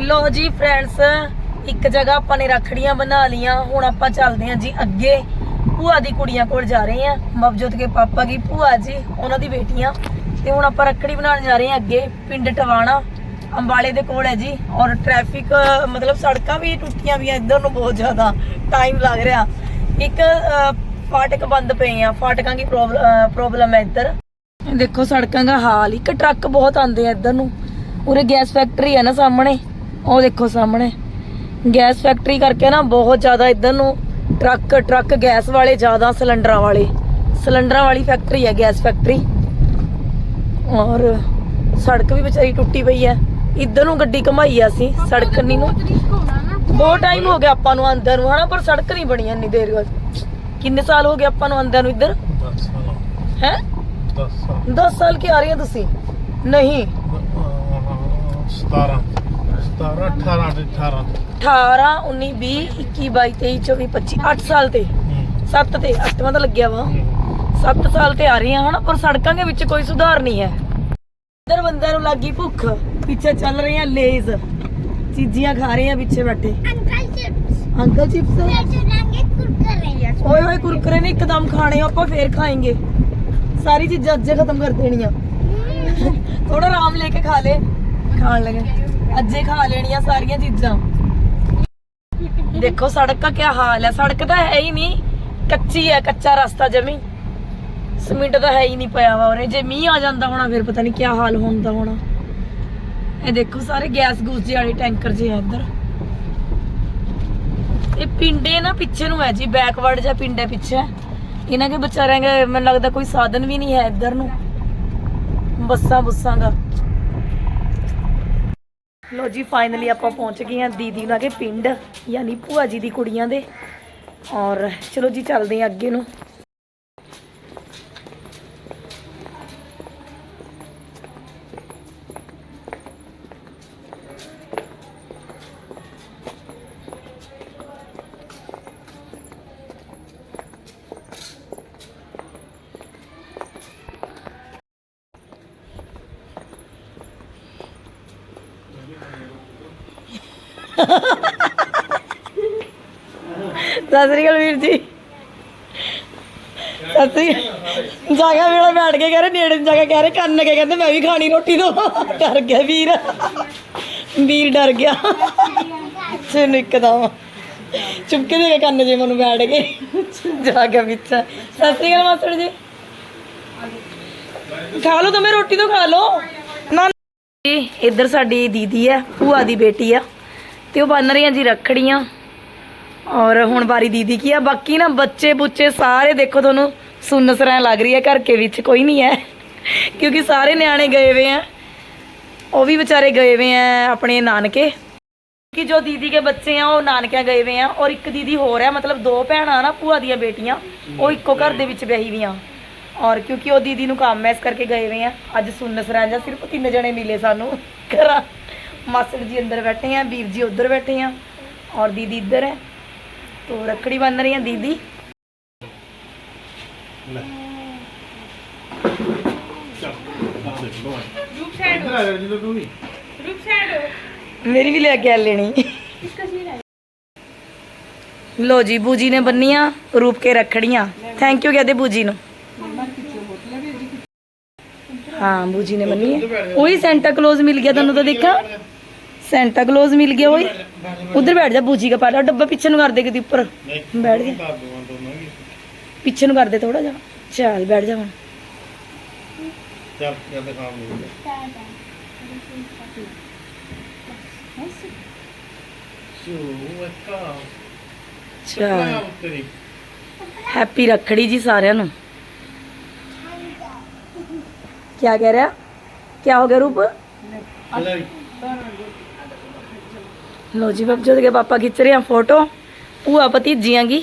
ਲੋ ਜੀ ਫਰੈਂਡਸ ਇੱਕ ਜਗ੍ਹਾ ਆਪਾਂ ਨੇ ਰੱਖੜੀਆਂ ਬਣਾ ਲੀਆਂ। ਹੁਣ ਆਪਾਂ ਚੱਲਦੇ ਹਾਂ ਜੀ ਅੱਗੇ। ਭੂਆ ਦੀ ਕੁੜੀਆਂ ਕੋਲ ਜਾ ਰਹੇ ਹਾਂ। ਮਬਜੋਤ ਕੇ ਪਾਪਾ ਕੀ ਭੂਆ ਜੀ, ਉਹਨਾਂ ਦੀ ਬੇਟੀਆਂ। ਤੇ ਹੁਣ ਆਪਾਂ ਰੱਖੜੀ ਬਣਾਉਣ ਜਾ ਰਹੇ ਹਾਂ ਅੱਗੇ। ਪਿੰਡ ਟਵਾਣਾ ਅੰਬਾਲੇ ਦੇ ਕੋਲ ਹੈ ਜੀ। ਔਰ ਟ੍ਰੈਫਿਕ ਮਤਲਬ ਸੜਕਾਂ ਵੀ ਟੁੱਟੀਆਂ ਵੀ ਇੱਧਰ ਨੂੰ ਬਹੁਤ ਜ਼ਿਆਦਾ ਟਾਈਮ ਲੱਗ ਰਿਹਾ। ਇੱਕ ਫਾਟਕ ਬੰਦ ਪਏ ਆ। ਫਾਟਕਾਂ ਦੀ ਪ੍ਰੋਬਲਮ ਹੈ ਇੱਧਰ। ਦੇਖੋ ਸੜਕਾਂ ਦਾ ਹਾਲ। ਇੱਕ ਟਰੱਕ ਬਹੁਤ ਆਉਂਦੇ ਆ ਇੱਧਰ ਨੂੰ। ਉਰੇ ਗੈਸ ਫੈਕਟਰੀ ਹੈ ਨਾ ਸਾਹਮਣੇ। ਉਹ ਦੇਖੋ ਸਾਹਮਣੇ। ਗੈਸ ਫੈਕਟਰੀ ਕਰਕੇ ਨਾ ਬਹੁਤ ਜ਼ਿਆਦਾ ਇੱਧਰ ਨੂੰ ਟਰੱਕ ਟਰੱਕ ਗੈਸ ਵਾਲੇ ਜ਼ਿਆਦਾ ਸਿਲੰਡਰਾਂ ਵਾਲੇ। ਸਿਲੰਡਰਾਂ ਵਾਲੀ ਫੈਕਟਰੀ ਹੈ ਗੈਸ ਫੈਕਟਰੀ ਔਰ ਸੜਕ ਵੀ ਵਿਚਾਰੀ ਟੁੱਟੀ ਪਈ ਹੈ। ਇੱਧਰ ਨੂੰ ਗੱਡੀ ਘਮਾਈ ਆ ਅਸੀਂ ਸੜਕ ਨਹੀਂ ਨੂੰ। ਬਹੁਤ ਟਾਈਮ ਹੋ ਗਿਆ ਆਪਾਂ ਨੂੰ ਆਂਦਿਆਂ ਨੂੰ ਹਨਾ ਪਰ ਸੜਕ ਨਹੀਂ ਬਣੀ ਇੰਨੀ ਦੇਰ ਬਾਅਦ। ਕਿੰਨੇ ਸਾਲ ਹੋ ਗਏ ਆਪਾਂ ਨੂੰ ਆਂਦਿਆਂ ਨੂੰ ਇੱਧਰ? 10 ਸਾਲ। ਹੈ? 10 ਸਾਲ। 10 ਸਾਲ ਕੀ ਆ ਰਹੇ ਹੋ ਤੁਸੀਂ? ਨਹੀਂ। 17 17 18 ਤੇ 18 18 19 20 21 22 23 24 25 8 ਸਾਲ ਤੇ। 7 ਤੇ 8ਵਾਂ ਤਾਂ ਲੱਗਿਆ ਵਾ। 7 ਸਾਲ ਤੇ ਆ ਰਹੇ ਆ ਹਨਾ ਪਰ ਸੜਕਾਂ ਦੇ ਵਿੱਚ ਕੋਈ ਸੁਧਾਰ ਨਹੀਂ ਹੈ। ਇੱਧਰ ਬੰਦਿਆਂ ਨੂੰ ਲੱਗੀ ਭੁੱਖ। ਪਿੱਛੇ ਚੱਲ ਰਹੇ ਆ ਲੇਜ਼। ਚੀਜ਼ੀਆਂ ਖਾ ਰਹੇ ਆ ਪਿੱਛੇ ਬੈਠੇ। Uncle chips. Uncle chips? ਲੈ ਚਲਾਂਗੇ ਕੁਰਕਰੇ ਓਏ ਹੋਏ ਕੁਰਕਰੇ ਨੇ ਇੱਕਦਮ ਖਾਣੇ ਆਪਾਂ ਫੇਰ ਖਾਏਂਗੇ। ਸਾਰੀ ਚੀਜ਼ਾਂ ਅੱਜੇ ਖਤਮ ਕਰ ਦੇਣੀਆਂ। ਥੋੜਾ ਆਰਾਮ ਲੈ ਕੇ ਖਾ ਲੈ। ਖਾਣ ਲਗੇ। ਅੱਜੇ ਖਾ ਲੈਣੀਆਂ ਸਾਰੀਆਂ ਚੀਜ਼ਾਂ। ਦੇਖੋ ਸੜਕ ਦਾ ਕੀ ਹਾਲ ਹੈ। ਸੜਕ ਤਾਂ ਹੈ ਹੀ ਨਹੀਂ। ਕੱਚੀ ਹੈ, ਕੱਚਾ ਰਸਤਾ ਜਮੀ। ਸੀਮਿੰਟ ਤਾਂ ਹੈ ਹੀ ਨਹੀਂ ਪਿਆ ਵਾ ਉਰੇ। ਜੇ ਮੀਂਹ ਆ ਜਾਂਦਾ ਹੋਣਾ, ਫਿਰ ਪਤਾ ਨਹੀਂ ਕੀ ਹਾਲ ਹੁੰਦਾ ਹੋਣਾ। ਇਹ ਦੇਖੋ ਸਾਰੇ ਗੈਸ ਗੂਸ ਜਿਹੇ ਵਾਲੇ ਟੈਂਕਰ ਜੇ ਆ ਇੱਧਰ। ਇਹ ਪਿੰਡੇ ਨਾ ਪਿੱਛੇ ਨੂੰ ਹੈ ਜੀ ਬੈਕਵਰਡ ਜਾਂ ਪਿੰਡੇ ਪਿੱਛੇ। ਇਹਨਾਂ ਕੇ ਵਿਚਾਰਿਆਂ ਦੇ ਮੈਨੂੰ ਲੱਗਦਾ ਕੋਈ ਸਾਧਨ ਵੀ ਨਹੀਂ ਹੈ ਇੱਧਰ ਨੂੰ। ਬੱਸਾਂ ਬੁੱਸਾਂ ਦਾ। ਲੋ ਜੀ ਫਾਈਨਲੀ ਆਪਾਂ ਪਹੁੰਚ ਗਏ ਹਾਂ ਦੀਦੀ ਉਹਨਾਂ ਦੇ ਪਿੰਡ, ਯਾਨੀ ਭੂਆ ਜੀ ਦੀ ਕੁੜੀਆਂ ਦੇ। ਔਰ ਚਲੋ ਜੀ, ਚੱਲਦੇ ਹਾਂ ਅੱਗੇ ਨੂੰ। ਸਤਿ ਸ੍ਰੀ ਅਕਾਲ ਵੀਰ ਜੀ। ਸਤਿ ਸ੍ਰੀ ਅਕਾਲ। ਜਾਗਾ ਵੇਲਾ ਬੈਠ ਕੇ ਕਹ ਰਹੇ, ਨੇੜੇ ਨੂੰ ਜਾ ਕਹਿ ਰਹੇ, ਕੰਨ ਕੇ ਕਹਿੰਦੇ, ਮੈਂ ਵੀ ਖਾਣੀ ਰੋਟੀ ਤੋਂ। ਡਰ ਗਿਆ ਵੀਰ। ਵੀਰ ਡਰ ਗਿਆ। ਤੈਨੂੰ ਇੱਕਦਮ। ਚੁੱਪਕੇ ਦੇ ਕੰਨ ਜੇ ਮੈਨੂੰ ਬੈਠ ਕੇ ਜਾ ਗਿਆ ਵਿੱਚ। ਸਤਿ ਸ੍ਰੀ ਅਕਾਲ ਮਾਸਟਰ ਜੀ। ਖਾ ਲਓ ਤੁਮੇ ਰੋਟੀ ਤੋਂ ਖਾ ਲਓ। ਨਾ ਇੱਧਰ ਸਾਡੀ ਦੀਦੀ ਹੈ, ਭੂਆ ਦੀ ਬੇਟੀ ਆ। ਤੇ ਉਹ ਬੰਨ ਰਹੀਆਂ ਜੀ ਰੱਖੜੀਆਂ। ਔਰ ਹੁਣ ਵਾਰੀ ਦੀਦੀ ਕੀ ਆ, ਬਾਕੀ ਨਾ ਬੱਚੇ ਬੁੱਚੇ ਸਾਰੇ ਦੇਖੋ ਤੁਹਾਨੂੰ ਸੁੰਨ ਸਰਾਂ ਲੱਗ ਰਹੀ ਹੈ, ਘਰ ਕੇ ਵਿੱਚ ਕੋਈ ਨਹੀਂ ਹੈ। ਕਿਉਂਕਿ ਸਾਰੇ ਨਿਆਣੇ ਗਏ ਵੇ ਆ। ਉਹ ਵੀ ਵਿਚਾਰੇ ਗਏ ਵੇ ਆ ਆਪਣੇ ਨਾਨਕੇ। ਕਿ ਜੋ ਦੀਦੀ ਕੇ ਬੱਚੇ ਆ, ਉਹ ਨਾਨਕਿਆਂ ਗਏ ਵੇ ਆ। ਔਰ ਇੱਕ ਦੀਦੀ ਹੋਰ ਹੈ ਮਤਲਬ ਦੋ ਭੈਣਾਂ ਨਾ, ਭੂਆ ਦੀਆਂ ਬੇਟੀਆਂ, ਉਹ ਇੱਕੋ ਘਰ ਦੇ ਵਿੱਚ ਵਿਆਹੀ ਵੀਆਂ ਔਰ ਕਿਉਂਕਿ ਉਹ ਦੀਦੀ ਨੂੰ ਕੰਮ ਐ ਇਸ ਕਰਕੇ ਗਏ ਹੋਏ ਆ। ਅੱਜ ਸੁੰਨ ਸਰਾਂ ਜਾਂ ਸਿਰਫ ਤਿੰਨ ਜਣੇ ਮਿਲੇ ਸਾਨੂੰ ਘਰਾਂ। ਮਾਸੜ ਜੀ ਅੰਦਰ ਬੈਠੇ ਆ ਵੀਰ ਜੀ ਉੱਧਰ ਬੈਠੇ ਆ ਔਰ ਦੀਦੀ ਇੱਧਰ ਹੈ तो रखड़ी बन रही है दीदी ਇੱਧਰ ਆ ਜਾ ਜਦੋਂ ਤੂੰ ਵੀ मेरी भी लेके आ लेनी लो जी बूजी ने बनिया रूप के रखड़ियां थैंक यू कहते बूजी नु हाँ बूजी ने बनी है वही सेंटा क्लोज मिल गया तेन तो देखा सेंटा क्लोज मिल गया वही उधर बैठ जा बूजी का पाला डब्बा पीछे नु कर दे किती ऊपर बैठ गया ਕਰ ਦੂੰਗਾ ਦੋਨੋਂ ਵੀ पीछे नु कर दे थोड़ा जा चल बैठ जा हुन। ਚੱਲ ਚੱਲ ਦਿਖਾ ਮੈਨੂੰ ਸੋ ਵਕਾ चल ਤੇਰੀ ਹੈਪੀ ਰੱਖੜੀ ਜੀ ਸਾਰਿਆਂ ਨੂੰ ਕੀ ਕਹਿ ਰਿਹਾ ਕੀ ਹੋ ਗਿਆ ਰੂਪ ਲੈ ਜੀ ਬੱਬਜੋਤ ਕੇ ਪਾਪਾ ਖਿੱਚ ਰਹੇ ਆ ਫੋਟੋ ਭੂਆ ਭਤੀਜੀਆਂ ਕੀ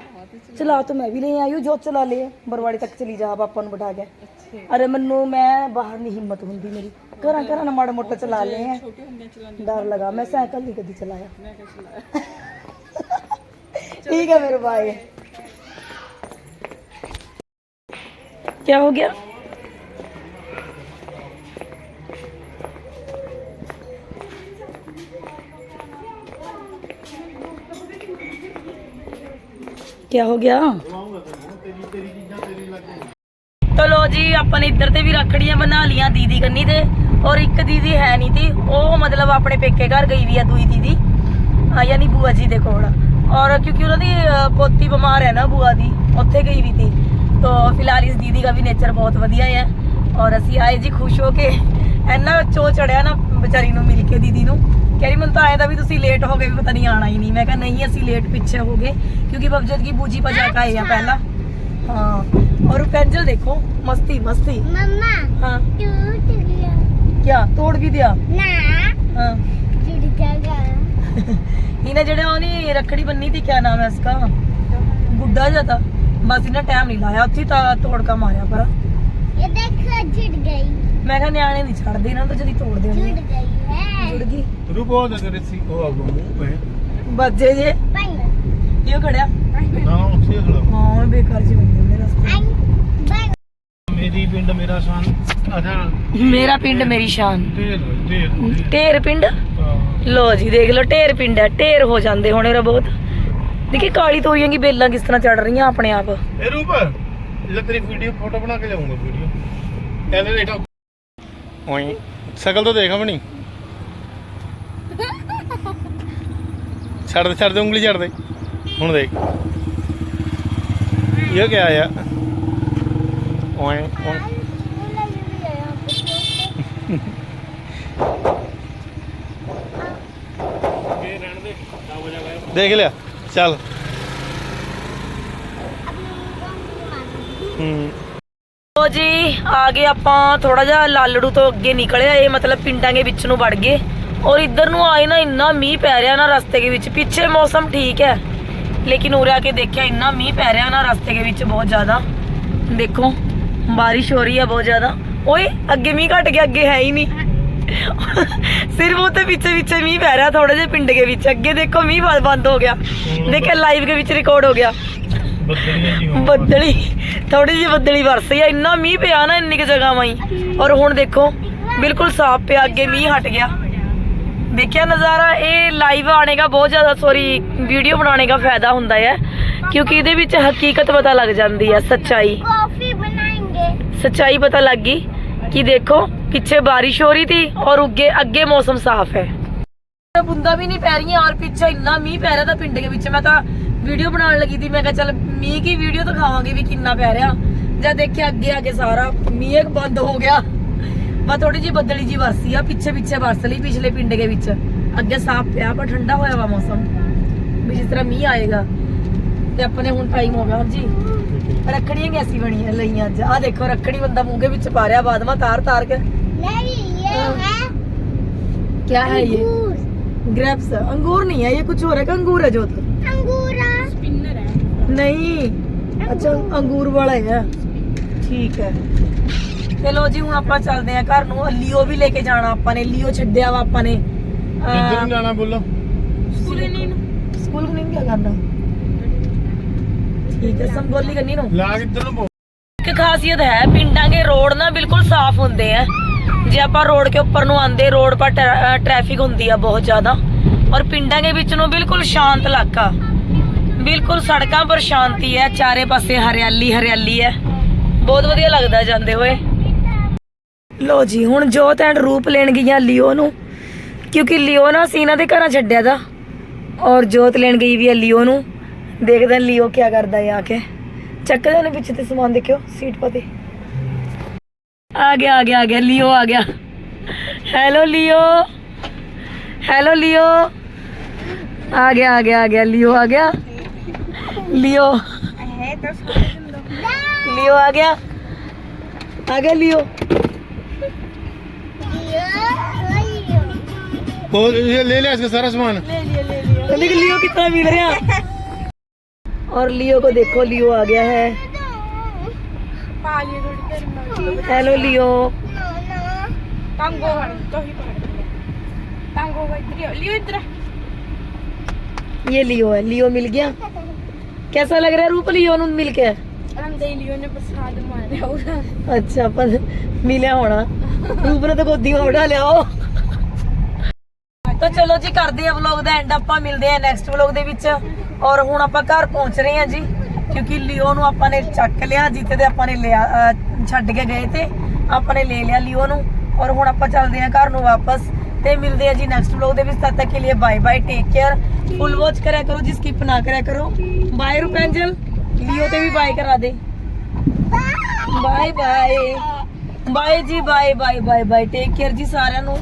ਚਲਾ ਤਾਂ ਮੈਂ ਵੀ ਲੈ ਆਈ ਜੋ ਚਲਾ ਲਿਆ ਬਰਵਾੜੀ ਤੱਕ ਚਲੀ ਜਾ ਪਾਪਾ ਨੂੰ ਬਿਠਾ ਕੇ। ਅਰੇ ਮੈਨੂੰ ਮੈਂ ਬਾਹਰ ਨਹੀਂ ਹਿੰਮਤ ਹੁੰਦੀ ਮੇਰੀ। ਘਰਾਂ ਘਰਾਂ ਨਾਲ ਮਾੜਾ ਮੋਟਾ ਚਲਾ ਲਏ ਆ। ਡਰ ਲਗਾ ਮੈਂ ਸਾਈਕਲ ਨਹੀਂ ਕਦੀ ਚਲਾਇਆ। ਚਲਾਇਆ ਠੀਕ ਹੈ ਮੇਰੇ ਭਾਈ ਕੀ ਹੋ ਗਿਆ? ਕੀ ਹੋ ਗਿਆ? ਚਲੋ ਜੀ, ਆਪਾਂ ਇੱਧਰ ਤੇ ਵੀ ਰੱਖੜੀਆਂ ਬਣਾ ਲੀਆਂ ਦੀਦੀ ਕੰਨੀ ਤੇ। ਔਰ ਇੱਕ ਦੀਦੀ ਹੈ ਨਹੀਂ ਤੀ। ਉਹ ਮਤਲਬ ਆਪਣੇ ਪੇਕੇ ਘਰ ਗਈ ਵੀ ਆ ਦੂਈ ਦੀਦੀ। ਆ ਯਾਨੀ ਬੂਆ ਜੀ ਦੇ ਕੋਲ। ਔਰ ਕਿਉਂਕਿ ਉਹਨਾਂ ਦੀ ਪੋਤੀ ਬਿਮਾਰ ਹੈ ਨਾ ਬੂਆ ਦੀ, ਉੱਥੇ ਗਈ ਵੀ ਤੀ। ਤੋ ਫਿਲਹਾਲ ਇਸ ਦੀਦੀ ਦਾ ਵੀ ਨੇਚਰ ਬਹੁਤ ਵਧੀਆ ਹੈ ਔਰ ਅਸੀਂ ਆਏ ਜੀ ਖੁਸ਼ ਹੋ ਕੇ। ਇੰਨਾ ਚੋ ਚੜਿਆ ਨਾ ਵਿਚਾਰੀ ਨੂੰ ਮਿਲ ਕੇ ਦੀਦੀ ਨੂੰ। ਕਹਿ ਰਹੀ ਤਾਂ ਆਇਆ ਤਾਂ ਵੀ ਤੁਸੀਂ ਲੇਟ ਹੋ ਗਏ ਵੀ ਪਤਾ ਨਹੀਂ ਆਣਾ ਹੀ ਨਹੀਂ। ਮੈਂ ਕਿਹਾ ਨਹੀਂ ਅਸੀਂ ਲੇਟ ਪਿੱਛੇ ਹੋ ਗਏ ਕਿਉਂਕਿ ਬਬਜਤ ਕੀ ਬੂਜੀ ਪਜਾ ਕੇ ਆਏ ਆ ਪਹਿਲਾਂ। ਹਾਂ ਔਰ ਪੈਂਜਲ ਦੇਖੋ ਮਸਤੀ ਮਸਤੀ। ਮੰਮਾ ਤੋੜ ਵੀ ਦਿਆ? ਨਾ। ਹਾਂ। ਟੁੱਟ ਗਿਆ ਰੱਖੜੀ ਬੰਨੀ ਤੀ ਕਿਆ ਨਾਮ ਹੈ ਇਸਕਾ? ਗੁੱਡਾ ਬਸ ਇਹਨਾਂ ਟਾਈਮ ਨਹੀਂ ਲਾਇਆ ਉੱਥੇ ਤਾਂ ਤੋੜਕਾ ਮਾਰਿਆ ਪਰ ਇਹ ਦੇਖ ਜਿੱਡ ਗਈ। ਮੈਂ ਕਿਹਾ ਨਿਆਣੇ ਨਹੀਂ ਛੱਡਦੇ ਇਹਨਾਂ ਤੋਂ ਜਦੀ ਤੋੜਦੇ ਹੁੰਦੇ ਜਿੱਡ ਗਈ ਹੈ। ਜੁੜ ਗਈ। ਰੂ ਬਹੁਤ ਅਗਰ ਸੀ ਉਹ ਆਗੂ ਮੂੰਹ ਪੈ। ਬੱਜੇ ਮੇਰਾ ਪਿੰਡ ਮੇਰੀ ਸ਼ਾਨ। ਢੇਰ ਪਿੰਡ? ਲੋ ਜੀ ਦੇਖ ਲਓ ਢੇਰ ਪਿੰਡ ਹੈ। ਢੇਰ ਹੋ ਜਾਂਦੇ ਹੋਣੇ ਰ ਬਹੁਤ। ਦੇਖੀ ਕਾਲੀ ਤੋਰੀਆਂ ਬੇਲਾਂ ਕਿਸ ਤਰ੍ਹਾਂ ਚੜ ਰਹੀਆਂ ਆਪਣੇ ਆਪ। ਜੇ ਤੇਰੀ ਵੀਡੀਓ ਫੋਟੋ ਬਣਾ ਕੇ ਜਾਊਂਗਾ ਵੀਡੀਓ ਇਹਨੇ ਓਏ, ਸ਼ਕਲ ਤਾਂ ਦੇਖ ਆਪਣੀ। ਛੱਡ ਦੇ ਛੱਡ ਦੇ, ਉਂਗਲੀ ਛੱਡ ਦੇ। ਹੁਣ ਦੇਖ। ਇਹ ਕੀ ਆਇਆ ਓਏ ਓਏ। ਦੇਖ ਲਿਆ। ਚੱਲ ਹੂੰ ਲੋ ਜੀ, ਆ ਗਏ ਆਪਾਂ ਥੋੜਾ ਜਿਹਾ ਲਾਲੜੂ ਤੋਂ ਅੱਗੇ ਨਿਕਲਿਆ ਇਹ ਮਤਲਬ ਪਿੰਡਾਂ ਦੇ ਵਿੱਚ ਨੂੰ ਵੜ ਗਏ। ਔਰ ਇੱਧਰ ਨੂੰ ਆਏ ਨਾ ਇੰਨਾ ਮੀਂਹ ਪੈ ਰਿਹਾ ਨਾ ਰਸਤੇ ਦੇ ਵਿੱਚ, ਪਿੱਛੇ ਮੌਸਮ ਠੀਕ ਹੈ, ਲੇਕਿਨ ਉਰੇ ਆ ਕੇ ਦੇਖਿਆ ਇੰਨਾ ਮੀਂਹ ਪੈ ਰਿਹਾ ਨਾ ਰਸਤੇ ਦੇ ਵਿੱਚ ਬਹੁਤ ਜ਼ਿਆਦਾ। ਦੇਖੋ, ਬਾਰਿਸ਼ ਹੋ ਰਹੀ ਹੈ ਬਹੁਤ ਜ਼ਿਆਦਾ। ਓਏ, ਅੱਗੇ ਮੀਂਹ ਘਟ ਗਿਆ, ਅੱਗੇ ਹੈ ਹੀ ਨਹੀਂ। ਸਿਰਫ ਉੱਤੇ ਪਿੱਛੇ ਪਿੱਛੇ ਮੀਂਹ ਪੈ ਰਿਹਾ ਥੋੜੇ ਜਿਹੇ ਪਿੰਡ ਦੇ ਵਿੱਚ। ਅੱਗੇ ਦੇਖੋ ਮੀਂਹ ਬੰਦ- ਹੋ ਗਿਆ। ਦੇਖਿਆ ਲਾਈਵ ਦੇ ਵਿੱਚ ਰਿਕਾਰਡ ਹੋ ਗਿਆ। ਬੱਦਲੀ ਥੋੜੀ ਜਿਹੀ ਬੱਦਲੀ ਵਰਸੀ ਆ ਇੰਨਾ ਮੀਂਹ ਪਿਆ ਨਾ ਇੰਨੀ ਕਿ ਜਗ੍ਹਾਵਾਂ ਹੀ। ਔਰ ਹੁਣ ਦੇਖੋ ਬਿਲਕੁਲ ਸਾਫ਼ ਪਿਆ ਅੱਗੇ ਮੀਂਹ ਹਟ ਗਿਆ। ਦੇਖਿਆ ਨਜ਼ਾਰਾ ਇਹ ਲਾਈਵ ਆਣੇ ਦਾ ਬਹੁਤ ਜ਼ਿਆਦਾ ਸੌਰੀ ਵੀਡੀਓ ਬਣਾਉਣੇ ਦਾ ਫਾਇਦਾ ਹੁੰਦਾ ਹੈ। ਕਿਉਂਕਿ ਇਹਦੇ ਵਿੱਚ ਹਕੀਕਤ ਪਤਾ ਲੱਗ ਜਾਂਦੀ ਹੈ ਸੱਚਾਈ। ਕਾਫੀ ਬਣਾਏਂਗੇ। ਸੱਚਾਈ ਪਤਾ ਲੱਗ ਗਈ ਕਿ ਦੇਖੋ ਪਿੱਛੇ ਬਾਰਿਸ਼ ਹੋ ਰਹੀ ਥੀ ਔਰ ਅੱਗੇ ਅੱਗੇ ਮੌਸਮ ਸਾਫ਼ ਹੈ। ਬੁੰਦਾ ਵੀ ਨਹੀਂ ਪੈ ਰਹੀਆਂ ਔਰ ਪਿੱਛੇ ਇੰਨਾ ਮੀਂਹ ਪੈ ਰਿਹਾ ਤਾਂ ਪਿੰਡ ਦੇ ਵਿੱਚ ਮੈਂ ਤਾਂ ਵੀਡੀਓ ਬਣਾਉਣ ਲੱਗੀ ਸੀ ਮੈਂ ਕਿਹਾ ਚੱਲ ਮੀਂਹ ਕੀ ਵੀਡੀਓ ਦਿਖਾਵਾਂਗੇ ਵੀ ਕਿੰਨਾ ਪੈ ਰਿਹਾ ਜਦ ਦੇਖਿਆ ਅੱਗੇ ਆ ਕੇ ਸਾਰਾ ਮੀਂਹ ਇੱਕ ਬੰਦ ਹੋ ਗਿਆ ਬਸ ਥੋੜੀ ਜੀ ਬੱਦਲੀ ਜੀ ਵਰਸੀ ਆ ਪਿੱਛੇ ਪਿੱਛੇ ਵਰਸ ਲਈ ਪਿਛਲੇ ਪਿੰਡ ਦੇ ਵਿੱਚ ਅੱਗੇ ਸਾਫ਼ ਪਿਆ ਪਰ ਠੰਡਾ ਹੋਇਆ ਵਾ ਮੌਸਮ ਵੀ ਜਿਸ ਤਰ੍ਹਾਂ ਮੀਂਹ ਆਏਗਾ ਤੇ ਆਪਣੇ ਹੁਣ ਟਾਈਮ ਹੋ ਗਿਆ ਹੁਣ ਜੀ ਰੱਖੜੀਆਂ ਕੈਸੀ ਬਣੀਆਂ ਲਈਆਂ ਅੱਜ ਆ ਦੇਖੋ ਰੱਖੜੀ ਬੰਦਾ ਮੂੰਹ ਦੇ ਵਿੱਚ ਪਾ ਰਿਹਾ ਬਾਦਮਾ ਤਾਰ ਤਾਰ ਕੇ नहीं ये है क्या है ये अंगूर ग्रेप्स अंगूर नहीं है ये कुछ और है का अंगूर है जो तो अंगूरा नहीं ਅੱਛਾ ਅੰਗੂਰ। ਵਾਲਾ ਹੈ ਠੀਕ ਹੈ। ਚਲੋ ਜੀ ਹੁਣ ਆਪਾਂ ਚੱਲਦੇ ਆ ਘਰ ਨੂੰ। ਲੀਓ ਵੀ ਲੈ ਕੇ ਜਾਣਾ ਆਪਾਂ ਨੇ। ਲੀਓ ਛੱਡਿਆ ਵਾ ਆਪਾਂ ਨੇ। ਕਿੱਧਰ ਨੂੰ ਜਾਣਾ ਬੋਲੋ? ਸਕੂਲ ਨਹੀਂ। ਸਕੂਲ ਨਹੀਂ ਕੀ ਕਰਨਾ। ਠੀਕ ਹੈ ਸੰਗੋਲੀ ਕਰਨੀ ਨੂੰ। ਲਾ ਕਿੱਧਰ ਨੂੰ ਇੱਕ ਖਾਸੀਅਤ ਹੈ ਪਿੰਡਾਂ ਦੇ ਰੋਡ ਨਾ ਬਿਲਕੁਲ ਸਾਫ਼ ਹੁੰਦੇ ਆ। ਜੇ ਆਪਾਂ ਰੋਡ ਕੇ ਉੱਪਰ ਨੂੰ ਆਂਦੇ ਰੋਡ ਪਰ ਟ੍ਰੈਫਿਕ ਹੁੰਦੀ ਆ ਬਹੁਤ ਜ਼ਿਆਦਾ। ਔਰ ਪਿੰਡਾਂ ਦੇ ਵਿੱਚ ਨੂੰ ਬਿਲਕੁਲ ਸ਼ਾਂਤ ਇਲਾਕਾ। ਬਿਲਕੁਲ ਸੜਕਾਂ ਪਰ ਸ਼ਾਂਤੀ ਹੈ, ਚਾਰੇ ਪਾਸੇ ਹਰਿਆਲੀ ਹਰਿਆਲੀ ਹੈ। ਬਹੁਤ ਵਧੀਆ ਲੱਗਦਾ ਜਾਂਦੇ ਹੋਏ। ਲੋ ਜੀ, ਹੁਣ ਜੋਤ ਐਂਡ ਰੂਪ ਲੈਣ ਗਈਆਂ ਲਿਓ ਨੂੰ, ਕਿਉਂਕਿ ਲਿਓ ਨਾ ਸੀ ਦੇ ਘਰਾਂ ਛੱਡਿਆ ਦਾ ਔਰ ਜੋਤ ਲੈਣ ਗਈ ਵੀ ਹੈ ਲਿਓ ਨੂੰ। ਦੇਖਦੇ ਹਾਂ ਕੀ ਕਰਦਾ ਹੈ ਆ ਕੇ। ਚੱਕਦੇ ਉਹਨੇ ਪਿੱਛੇ ਤੇ ਸਮਾਨ ਦੇਖਿਓ, ਸੀਟ ਪਤੇ ਆ ਗਿਆ ਆ ਗਿਆ ਆ ਗਿਆ, ਲਿਓ ਆ ਗਿਆ। ਹੈਲੋ ਲਿਓ। ਹੈਲੋ ਲਿਓ। ਆ ਗਿਆ ਆ ਗਿਆ ਆ ਗਿਆ, ਲਿਓ ਆ ਗਿਆ। लियो लियो आ गया आ गया लियो तो ये ले लिया इसका सारा सामान ले लिया ले लिया तो लियो कितना मिल रहा और लियो को देखो लियो आ गया है हेलो लियो ये लियो है लियो मिल गया कैसा लग रहा है रूप लियो ਨੂੰ ਮਿਲ ਕੇ ਅੱਛਾ ਪਰ ਮਿਲਿਆ ਹੋਣਾ ਰੂਪ ਨੇ ਤਾਂ ਗੋਦੀ ਵਿੱਚ ਬਿਠਾ ਲਿਆ ਉਹ ਤਾਂ ਚਲੋ ਜੀ ਕਰਦੇ ਆ ਵਲੌਗ ਦਾ ਐਂਡ ਆਪਾਂ ਮਿਲਦੇ ਆ ਨੈਕਸਟ ਵਲੌਗ ਦੇ ਵਿੱਚ ਔਰ ਹੁਣ ਆਪਾਂ ਘਰ ਪਹੁੰਚ ਰਹੇ ਆ ਜੀ ਕਿਉਂਕਿ ਲਿਓ ਨੂੰ ਆਪਾਂ ਨੇ ਚੱਕ ਲਿਆ ਜਿੱਥੇ ਤੇ ਆਪਾਂ ਨੇ ਲਿਆ ਅਹ, ਛੱਡ ਕੇ ਗਏ ਤੇ ਆਪਾਂ ਨੇ ਲੈ ਲਿਆ ਲਿਓ ਨੂੰ ਔਰ ਹੁਣ ਆਪਾਂ ਚੱਲਦੇ ਆ ਘਰ ਨੂੰ ਵਾਪਸ ਤੇ ਮਿਲਦੇ ਆ ਜੀ ਨੈਕਸਟ ਵਲੌਗ ਦੇ ਵਿੱਚ। ਤਦ ਤੱਕ ਕੇ ਲਈ bye bye take care full watch ਕਰਿਆ ਕਰੋ, ਜੀ ਸਕਿਪ ਨਾ ਕਰਿਆ ਕਰੋ। ਬਾਏ ਰੁਪੈਂਜਲ, ਲਿਓ ਤੇ ਵੀ ਬਾਏ ਕਰਾ ਦੇ। ਬਾਏ ਬਾਏ ਬਾਏ ਜੀ bye bye bye bye take care ਜੀ ਸਾਰਿਆਂ ਨੂੰ।